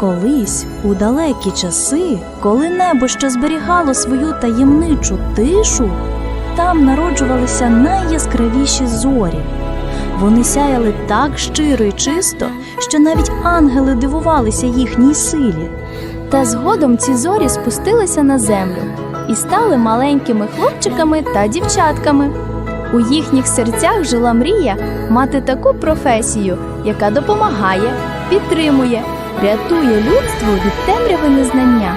Колись, у далекі часи, коли небо ще зберігало свою таємничу тишу, там народжувалися найяскравіші зорі. Вони сяяли так щиро і чисто, що навіть ангели дивувалися їхній силі. Та згодом ці зорі спустилися на землю і стали маленькими хлопчиками та дівчатками. У їхніх серцях жила мрія мати таку професію, яка допомагає, підтримує, рятує людство від темряви незнання.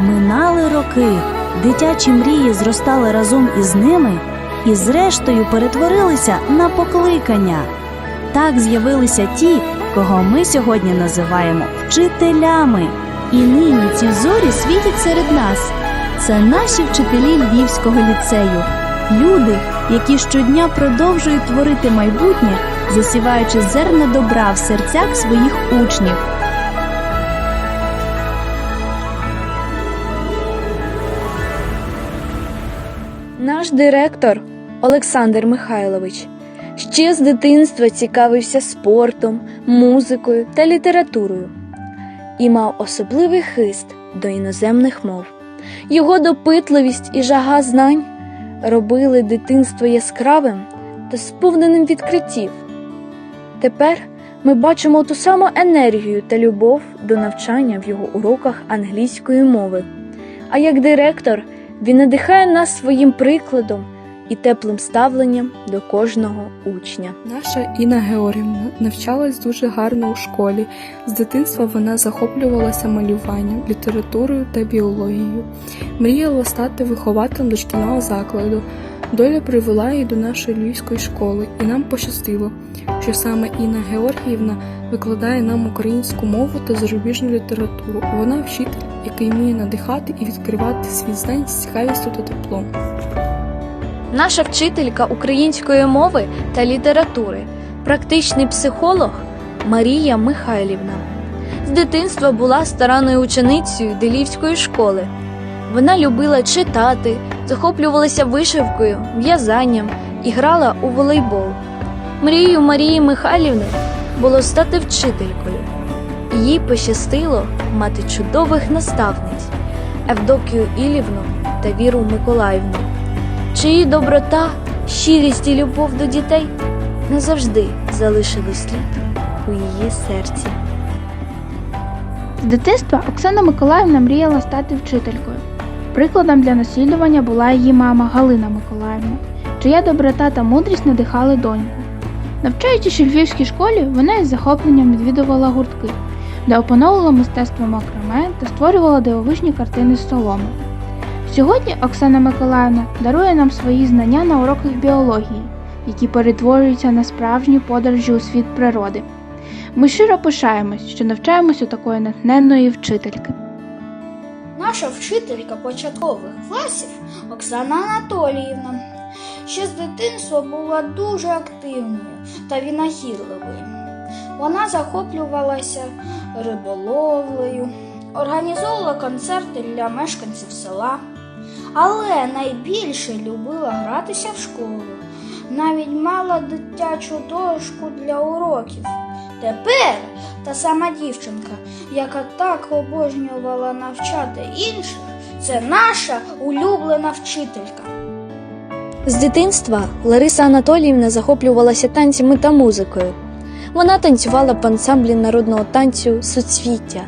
Минали роки, дитячі мрії зростали разом із ними і, зрештою, перетворилися на покликання. Так з'явилися ті, кого ми сьогодні називаємо вчителями. І нині ці зорі світять серед нас. Це наші вчителі Львівського ліцею, люди, які щодня продовжують творити майбутнє, засіваючи зерна добра в серцях своїх учнів. Наш директор Олександр Михайлович ще з дитинства цікавився спортом, музикою та літературою і мав особливий хист до іноземних мов. Його допитливість і жага знань робили дитинство яскравим та сповненим відкриттів. Тепер ми бачимо ту саму енергію та любов до навчання в його уроках англійської мови. А як директор він надихає нас своїм прикладом і теплим ставленням до кожного учня. Наша Інна Георгівна навчалась дуже гарно у школі. З дитинства вона захоплювалася малюванням, літературою та біологією. Мріяла стати вихователем дошкільного закладу. Доля привела її до нашої львівської школи, і нам пощастило, що саме Інна Георгіївна викладає нам українську мову та зарубіжну літературу. Вона вчитель, який вміє надихати і відкривати світ знань з цікавістю та теплом. Наша вчителька української мови та літератури, практичний психолог Марія Михайлівна. З дитинства була старанною ученицею Делівської школи. Вона любила читати, захоплювалася вишивкою, в'язанням і грала у волейбол. Мрією Марії Михайлівни було стати вчителькою. Їй пощастило мати чудових наставниць Евдокію Ілівну та Віру Миколаївну чиї доброта, щирість і любов до дітей назавжди залишили слід у її серці. З дитинства Оксана Миколаївна мріяла стати вчителькою. Прикладом для наслідування була її мама Галина Миколаївна, чия доброта та мудрість надихали доньку. Навчаючись у львівській школі, вона із захопленням відвідувала гуртки, де опановувала мистецтво макраме та створювала дивовижні картини з соломи. Сьогодні Оксана Миколаївна дарує нам свої знання на уроках біології, які перетворюються на справжні подорожі у світ природи. Ми щиро пишаємось, що навчаємось у такої натхненної вчительки. Наша вчителька початкових класів Оксана Анатоліївна ще з дитинства була дуже активною та винахідливою. Вона захоплювалася риболовлею, організовувала концерти для мешканців села, але найбільше любила гратися в школу. Навіть мала дитячу дошку для уроків. Тепер та сама дівчинка, яка так обожнювала навчати інших, це наша улюблена вчителька. З дитинства Лариса Анатоліївна захоплювалася танцями та музикою. Вона танцювала в ансамблі народного танцю Суцвіття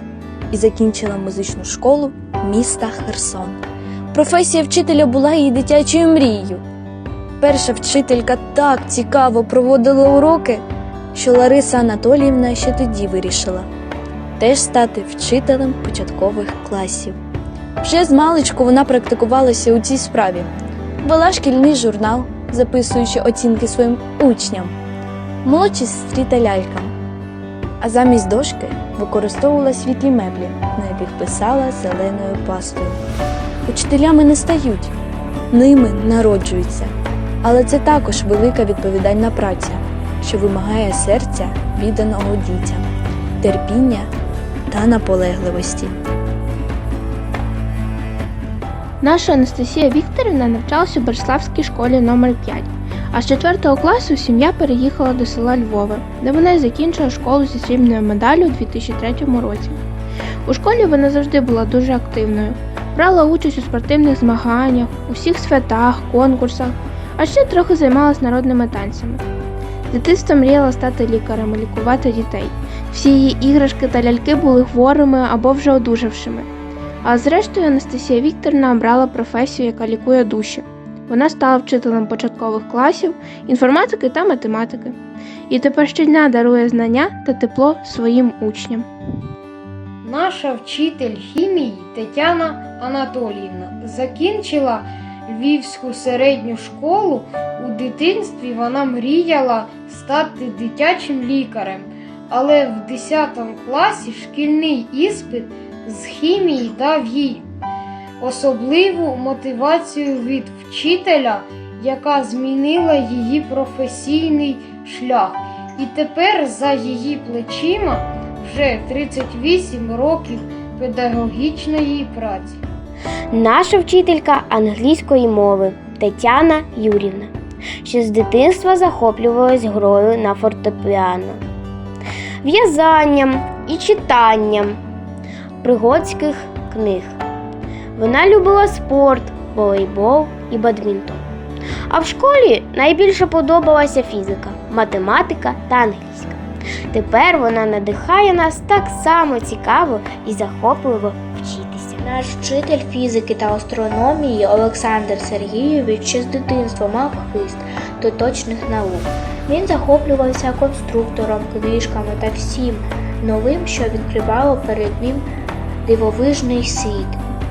і закінчила музичну школу міста Херсон. Професія вчителя була її дитячою мрією. Перша вчителька так цікаво проводила уроки, що Лариса Анатоліївна ще тоді вирішила теж стати вчителем початкових класів. Вже з маличку вона практикувалася у цій справі, вела шкільний журнал, записуючи оцінки своїм учням, молодшій сестрі та лялькам. А замість дошки використовувала світлі меблі, на яких писала зеленою пастою. Учителями не стають, ними народжуються. Але це також велика відповідальна праця, що вимагає серця відданого дітям, терпіння та наполегливості. Наша Анастасія Вікторівна навчалася у Берславській школі номер 5 а з 4 класу сім'я переїхала до села Львове, де вона й закінчила школу зі срібною медаллю у 2003 році. У школі вона завжди була дуже активною, брала участь у спортивних змаганнях, у всіх святах, конкурсах, а ще трохи займалась народними танцями. З дитинства мріяла стати лікарем і лікувати дітей. Всі її іграшки та ляльки були хворими або вже одужавшими. А зрештою Анастасія Вікторівна обрала професію, яка лікує душі. Вона стала вчителем початкових класів, інформатики та математики. І тепер щодня дарує знання та тепло своїм учням. Наша вчитель хімії Тетяна Анатоліївна закінчила Львівську середню школу. У дитинстві вона мріяла стати дитячим лікарем, але в 10 класі шкільний іспит з хімії дав їй особливу мотивацію від вчителя, яка змінила її професійний шлях. І тепер за її плечима вже 38 років педагогічної праці. Наша вчителька англійської мови Тетяна Юрівна, ще з дитинства захоплювалась грою на фортепіано, в'язанням і читанням пригодських книг. Вона любила спорт, волейбол і бадмінтон. А в школі найбільше подобалася фізика, математика та англійська. Тепер вона надихає нас так само цікаво і захопливо вчитися. Наш вчитель фізики та астрономії Олександр Сергійович ще з дитинства мав хист до точних наук. Він захоплювався конструктором, книжками та всім новим, що відкривало перед ним дивовижний світ.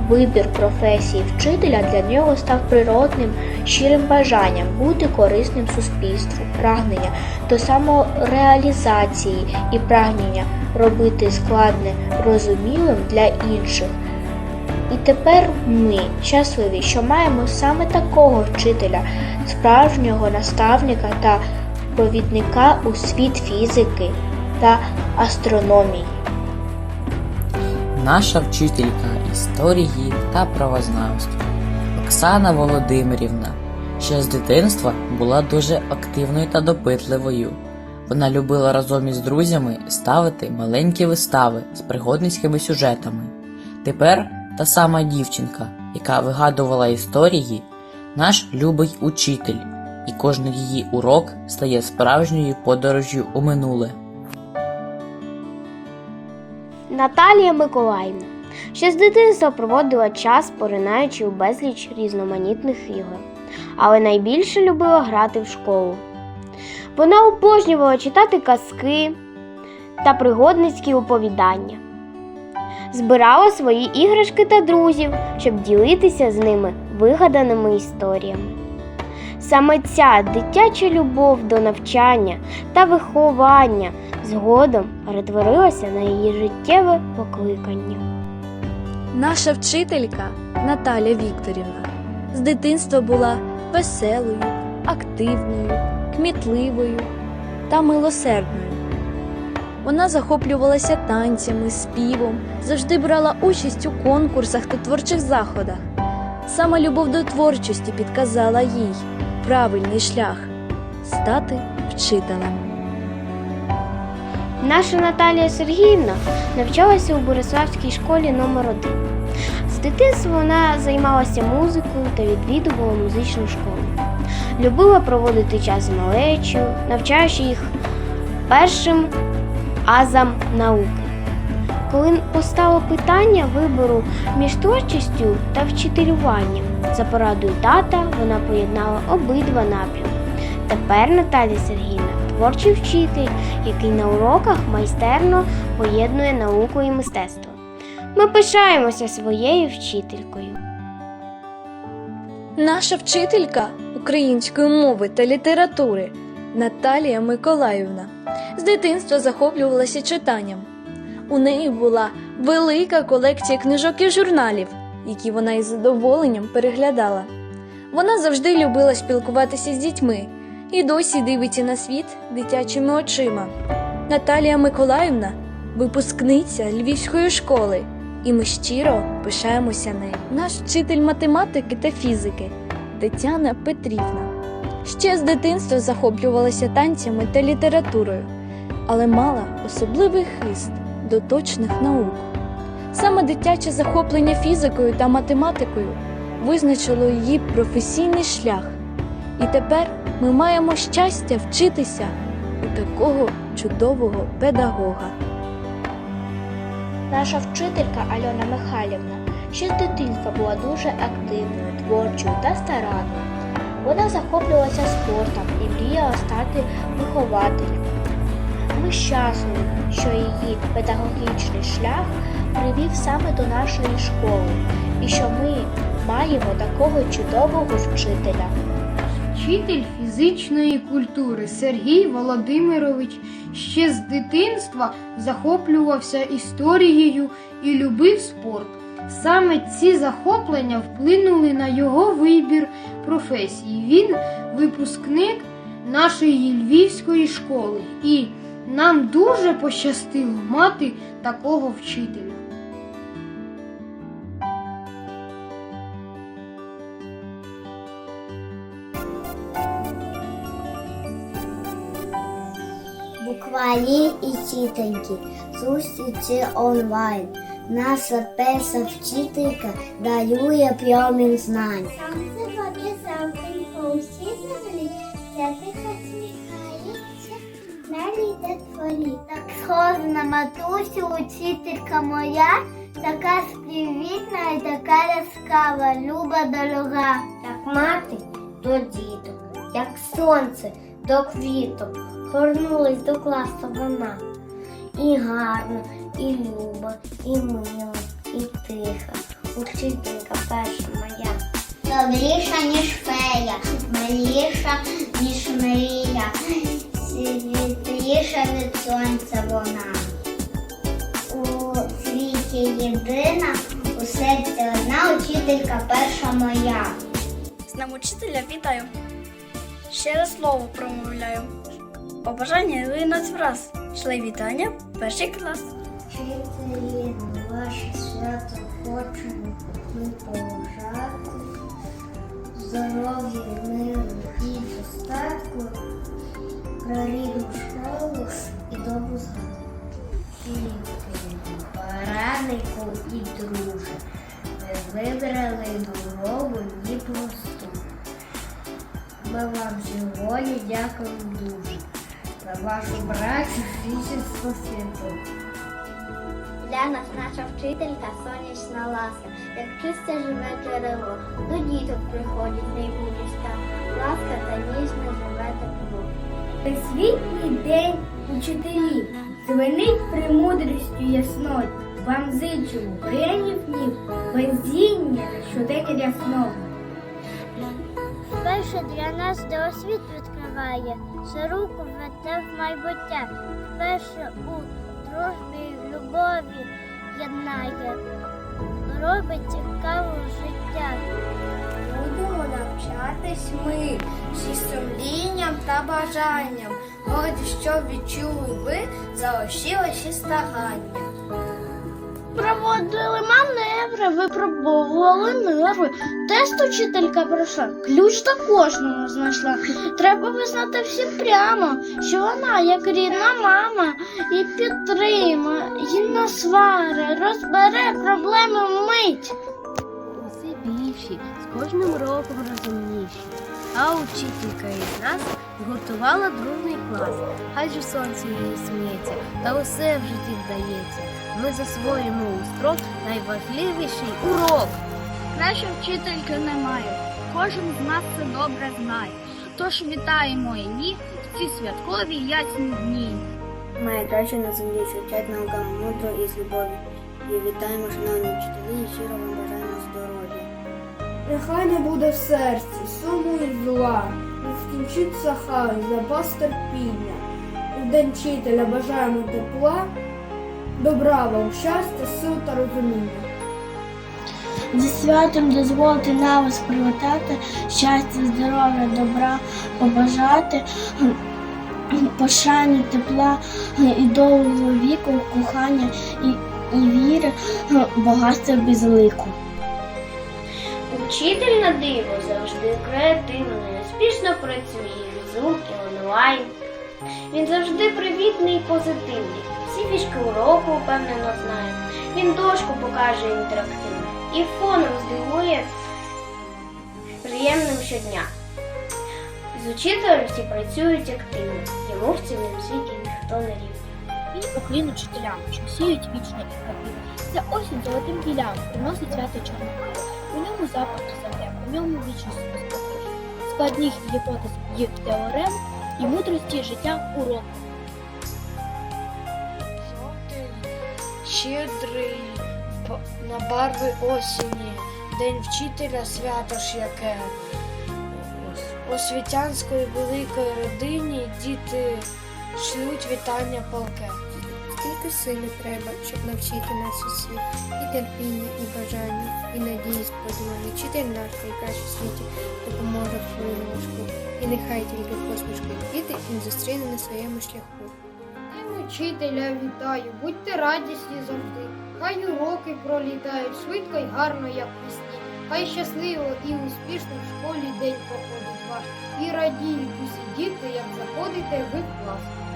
Вибір професії вчителя для нього став природним, щирим бажанням бути корисним суспільству, прагнення до самореалізації і прагнення робити складне розумілим для інших. І тепер ми щасливі, що маємо саме такого вчителя, справжнього наставника та провідника у світ фізики та астрономії. Наша вчителька історії та правознавства Оксана Володимирівна ще з дитинства була дуже активною та допитливою. Вона любила разом із друзями ставити маленькі вистави з пригодницькими сюжетами. Тепер та сама дівчинка, яка вигадувала історії, наш любий учитель, і кожен її урок стає справжньою подорожю у минуле. Наталія Миколаївна ще з дитинства проводила час, поринаючи у безліч різноманітних ігор, але найбільше любила грати в школу. Вона обожнювала читати казки та пригодницькі оповідання. Збирала свої іграшки та друзів, щоб ділитися з ними вигаданими історіями. Саме ця дитяча любов до навчання та виховання згодом перетворилася на її життєве покликання. Наша вчителька Наталя Вікторівна з дитинства була веселою, активною, кмітливою та милосердною. Вона захоплювалася танцями, співом, завжди брала участь у конкурсах та творчих заходах. Саме любов до творчості підказала їй правильний шлях стати вчителем. Наша Наталія Сергіївна навчалася у Бориславській школі номер 1 З дитинства вона займалася музикою та відвідувала музичну школу. Любила проводити час з малечою, навчаючи їх першим азам науки. Коли постало питання вибору між творчістю та вчителюванням, за порадою тата вона поєднала обидва напрямки. Тепер Наталія Сергіївна творчий вчитель, який на уроках майстерно поєднує науку і мистецтво. Ми пишаємося своєю вчителькою. Наша вчителька української мови та літератури Наталія Миколаївна з дитинства захоплювалася читанням. У неї була велика колекція книжок і журналів, які вона із задоволенням переглядала. Вона завжди любила спілкуватися з дітьми і досі дивиться на світ дитячими очима. Наталія Миколаївна випускниця Львівської школи, і ми щиро пишаємося нею. Наш вчитель математики та фізики Тетяна Петрівна. Ще з дитинства захоплювалася танцями та літературою, але мала особливий хист до точних наук. Саме дитяче захоплення фізикою та математикою визначило її професійний шлях. І тепер ми маємо щастя вчитися у такого чудового педагога. Наша вчителька Альона Михайлівна ще з дитинства була дуже активною, творчою та старанною. Вона захоплювалася спортом і мріяла стати вихователем. Ми щасливі, що її педагогічний шлях привів саме до нашої школи і що ми маємо такого чудового вчителя. Вчитель фізичної культури Сергій Володимирович ще з дитинства захоплювався історією і любив спорт. Саме ці захоплення вплинули на його вибір професії. Він випускник нашої львівської школи, і нам дуже пощастило мати такого вчителя. Букварі і тітоньки, зустрічі онлайн. Наша перша вчителька дарує промінь знань. Йде. Так схожа на матусю, учителька моя, така співвітна і така яскрава, люба дорога. Як мати до діток, як сонце до квіток, горнулась до класу вона. І гарна, і люба, і мила, і тиха. Учителька перша моя. Добріша, ніж фея, миліша, ніж мрія, світліша від сонця вона. У світі єдина, у серці одна учителька перша моя. З ним учителя вітаю. Ще раз слово промовляю. Побажання линуть враз. Шле вітання, перший клас. Вчителі, ваше свято хочемо ми поважати. Здоров'я, миру і достатку, про рідну і добру згадку. Вчителі, Параднику і друже, ви вибрали дорогу і просту. Ми вам сьогодні дякуємо дуже за вашу працю фізичного світу. Для нас наша вчителька сонячна ласка, як чисте живе джерело. До діток приходять найбудьська ласка та ніжне живе тепло. Світлий день учителів, звенить премудрістю ясною. Вам зичу генів днів, везіння щодека рясного. Перше для нас досвід відкриває, широку веде в майбуття. Перше у дружбі любові єднає, робить цікаве життя. Будемо ми зі сумлінням та бажанням. Годі, що відчули ви, залишилося старання. Проводили маневри, випробовували нерви. Тест учителька пройшла, ключ до кожного знайшла. Треба визнати всім прямо, що вона, як рідна мама, і підтримує, і не свари, розбере проблеми вмить. Усе більші, з кожним роком розумніші. А учителька із нас згуртувала дружний клас. Хай же сонце її сміється, та усе в житті вдається. Ми засвоїмо устрок найважливіший урок. Краще вчительки немає. Кожен з нас це добре знає. Тож вітаємо її в ці святкові ясні дні. Найкраще на землі, що вчать наукам мудро і з любові. І вітаємо, шановні вчителі, і щиро вам бажаємо. Нехай не буде в серці суму і зла, не скінчиться хай запас терпіння. У день вчителя бажаємо тепла, добра вам щастя, сил та розуміння. Зі святом дозволити на вас привітати, щастя, здоров'я, добра побажати, пошани, тепла і довгого віку, кохання і, і віри, багатства без лику. Учитель на диво завжди креативний, успішно працює, звуки онлайн. Він завжди привітний і позитивний. Всі фішки уроку впевнено знає. Він дошку покаже інтерактивно і фоном здивує приємним щодня. З учителем всі працюють активно, йому в цілому світі ніхто не рівний. І уклін учителям, що сіють вічно і правдиво. Ця осінь золотим гілям приносить свято Чорнобиля. У ньому запах земля, у ньому вічність спокій. Складних гіпотез і теорем і мудрості життя урок. Щедрий на барви осені, День вчителя свято ж яке. Освітянської великої родині діти шлють вітання полке. Скільки сили треба, щоб навчити нас усі, і терпіння, і бажання, і надії сподівання. Вчитель наш найкращий в світі допоможе в хвилину важку. І нехай тільки посмішки діти він зустріне на своєму шляху. День учителя вітаю, будьте радісні завжди. Хай уроки пролітають швидко й гарно, як пісні. Хай щасливо і успішно в школі день проходить ваш. І радіють усі діти, як заходите ви в клас.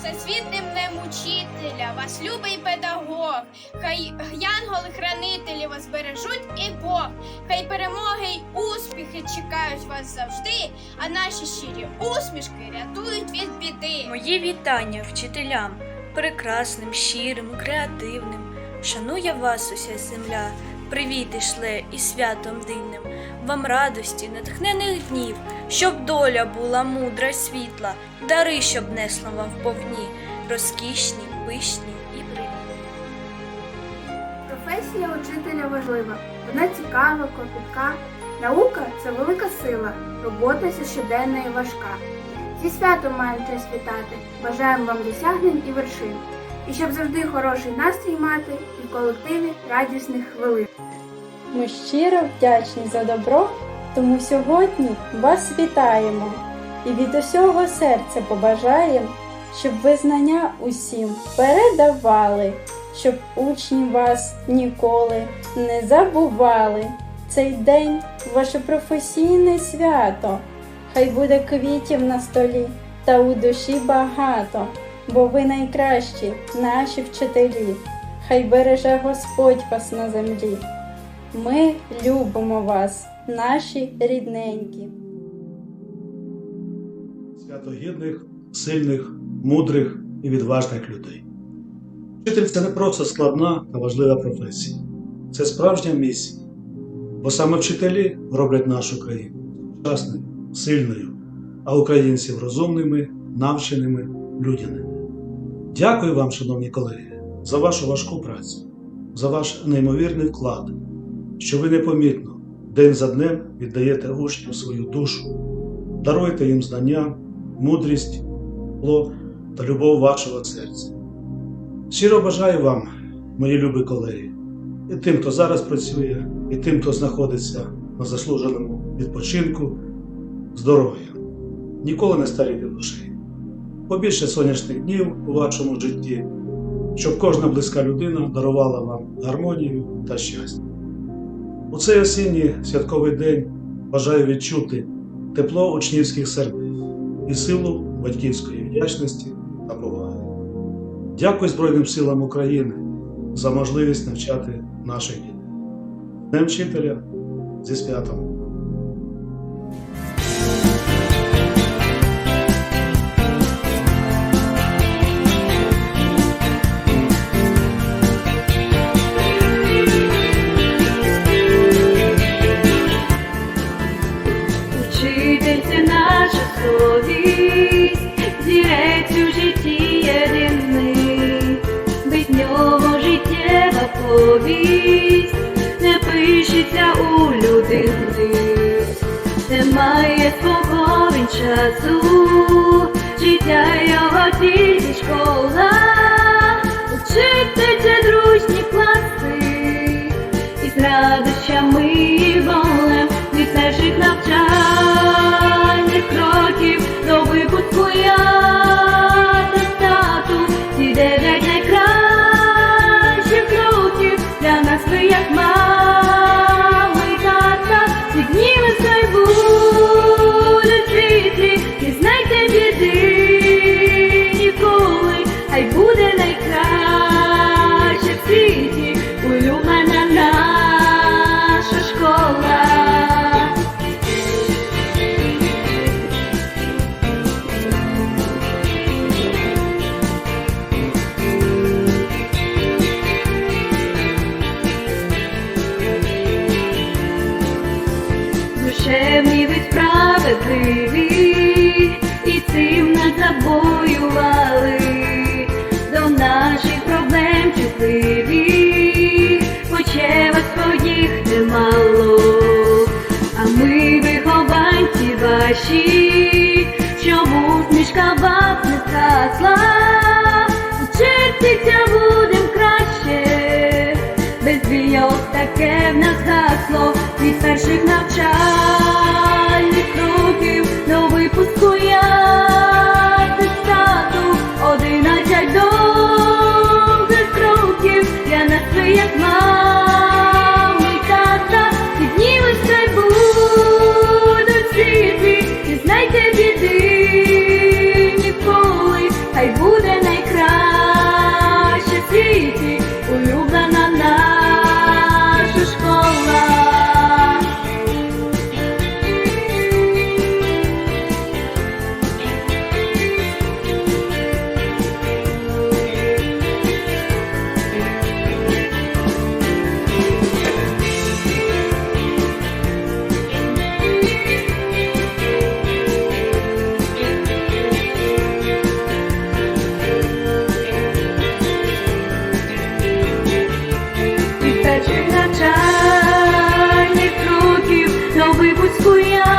Всесвітним учителя, вас любий педагог, хай янголи-хранителі вас бережуть і Бог, хай перемоги й успіхи чекають вас завжди, а наші щирі усмішки рятують від біди. Мої вітання вчителям, прекрасним, щирим, креативним. Шанує вас уся земля, привіти шле і святом дивним, вам радості, натхнених днів, щоб доля була мудра світла, дари, щоб несла вам вповні, розкішні, пишні і привітні. Професія учителя важлива, вона цікава, кропітка. Наука це велика сила, робота це щоденна і важка. Зі святом маємо честь вітати, бажаємо вам досягнень і вершин. І щоб завжди хороший настрій мати і в колективі радісних хвилин. Ми щиро вдячні за добро, тому сьогодні вас вітаємо і від усього серця побажаємо, щоб ви знання усім передавали, щоб учні вас ніколи не забували. Цей день ваше професійне свято. Хай буде квітів на столі та у душі багато, бо ви найкращі, наші вчителі. Хай береже Господь вас на землі. Ми любимо вас, наші рідненькі. свято гідних, сильних, мудрих і відважних людей. Вчитель це не просто складна та важлива професія, це справжня місія, бо саме вчителі роблять нашу країну сучасною, сильною, а українців розумними, навченими, людяними. Дякую вам, шановні колеги, за вашу важку працю, за ваш неймовірний вклад, що ви непомітно день за днем віддаєте учням свою душу, даруєте їм знання, мудрість, тепло та любов вашого серця. Щиро бажаю вам, мої любі колеги, і тим, хто зараз працює, і тим, хто знаходиться на заслуженому відпочинку, здоров'я, ніколи не старіти душі, побільше сонячних днів у вашому житті, щоб кожна близька людина дарувала вам гармонію та щастя. У цей осінній святковий день бажаю відчути тепло учнівських сердець і силу батьківської вдячності та поваги. Дякую Збройним силам України за можливість навчати наших дітей. Днем вчителя зі святом! Школа, учитель дружні класи, і з радощами і болем від перших навчальних забоювали, до наших проблем чутливі, хоче вас своїх немало, а ми вихованці ваші, щоб усмішка вас не згасла, вчитися будем краще, без бійок таке в нас гасло. Від перших навчань. як мами, тата, піднімусь, хай будуть світи, і знайте біди. 会不会是